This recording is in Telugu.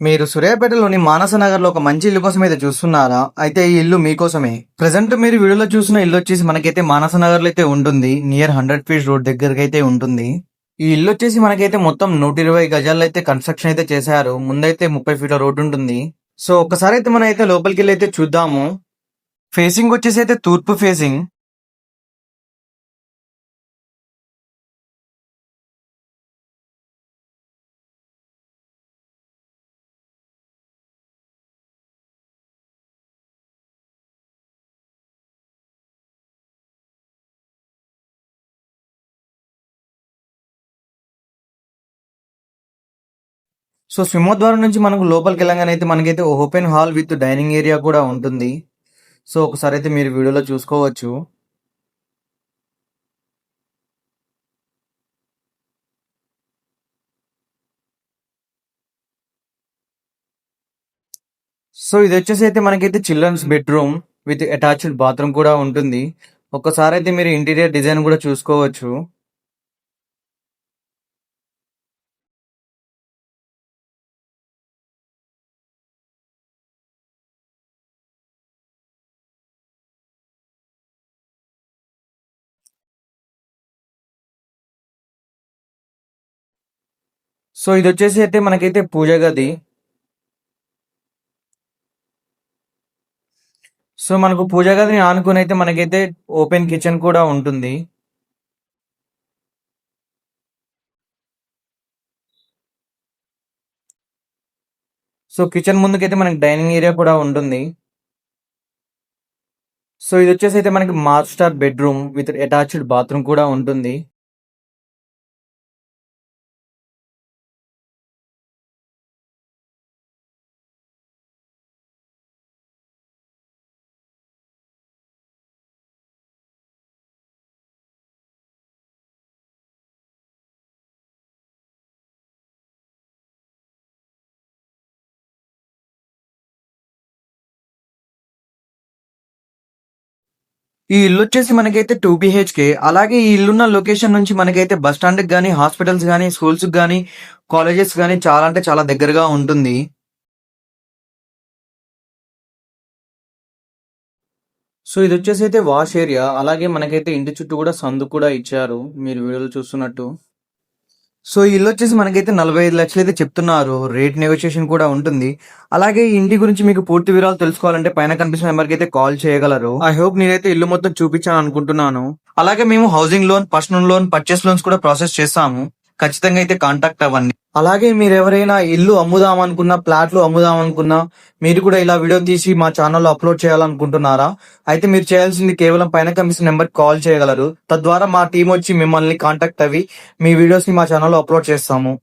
మీరు సూర్యాపేటలోని మానస ఒక మంచి ఇల్లు కోసం అయితే చూస్తున్నారా? అయితే ఈ ఇల్లు మీకోసమే. ప్రజెంట్ మీరు వీడియోలో చూసిన ఇల్లు వచ్చేసి మనకైతే మానస లో అయితే ఉంటుంది. నియర్ హండ్రెడ్ ఫీట్ రోడ్ దగ్గరకి అయితే ఉంటుంది. ఈ ఇల్లు వచ్చేసి మనకైతే మొత్తం నూట ఇరవై గజాల్లో అయితే కన్స్ట్రక్షన్ అయితే చేశారు. ముందైతే ముప్పై ఫీట్ల రోడ్ ఉంటుంది. సో ఒకసారి అయితే మనం అయితే లోపలికి వెళ్ళి అయితే చూద్దాము. ఫేసింగ్ వచ్చేసి అయితే తూర్పు ఫేసింగ్ సో సింహద్వారం నుంచి మనకు లోపలికి వెళ్ళగానే అయితే మనకైతే open hall with dining area కూడా ఉంటుంది. సో ఒకసారి అయితే మీరు వీడియోలో చూసుకోవచ్చు. సో ఇది వచ్చేసి అయితే మనకైతే children's bedroom with attached bathroom కూడా ఉంటుంది. ఒక్కసారి అయితే మీరు ఇంటీరియర్ డిజైన్ కూడా చూసుకోవచ్చు. సో ఇది వచ్చేసి అయితే మనకైతే పూజ గది. సో మనకు పూజ గదిని ఆనుకుని అయితే మనకైతే ఓపెన్ కిచెన్ కూడా ఉంటుంది. సో కిచెన్ ముందుకైతే మనకి డైనింగ్ ఏరియా కూడా ఉంటుంది. సో ఇది వచ్చేసి అయితే మనకి master bedroom with attached bathroom కూడా ఉంటుంది. ఈ ఇల్లు వచ్చేసి మనకైతే టూ బిహెచ్కే. అలాగే ఈ ఇల్లున్న లొకేషన్ నుంచి మనకైతే బస్ స్టాండ్ కానీ హాస్పిటల్స్ కానీ స్కూల్స్ కానీ కాలేజెస్ కానీ చాలా అంటే చాలా దగ్గరగా ఉంటుంది. సో ఇది వచ్చేసి అయితే వాష్ ఏరియా. అలాగే మనకైతే ఇంటి చుట్టూ కూడా సందు కూడా ఇచ్చారు. మీరు వీడియోలు చూస్తున్నట్టు. సో ఇల్లు వచ్చేసి మనకైతే నలభై ఐదు లక్షలు అయితే చెప్తున్నారు. రేట్ నెగోషియేషన్ కూడా ఉంటుంది. అలాగే ఈ ఇంటి గురించి మీకు పూర్తి వివరాలు తెలుసుకోవాలంటే పైన కనిపిస్తున్న నెంబర్కి అయితే కాల్ చేయగలరు. ఐ హోప్ నేనైతే ఇల్లు మొత్తం చూపించాను అనుకుంటున్నాను. అలాగే మేము housing loan personal loan purchase loans కూడా ప్రాసెస్ చేస్తాము. ఖచ్చితంగా అయితే కాంటాక్ట్ అవ్వండి. అలాగే మీరు ఎవరైనా ఇల్లు అమ్ముదాం అనుకున్నా ప్లాట్లు అమ్ముదాం అనుకున్నా మీరు కూడా ఇలా వీడియో తీసి మా ఛానల్లో అప్లోడ్ చేయాలనుకుంటున్నారా? అయితే మీరు చేయాల్సింది కేవలం పైన కమిషన్ నెంబర్ కాల్ చేయగలరు. తద్వారా మా టీం వచ్చి మిమ్మల్ని కాంటాక్ట్ అవి మీ వీడియోస్ని మా ఛానల్లో అప్లోడ్ చేస్తాము.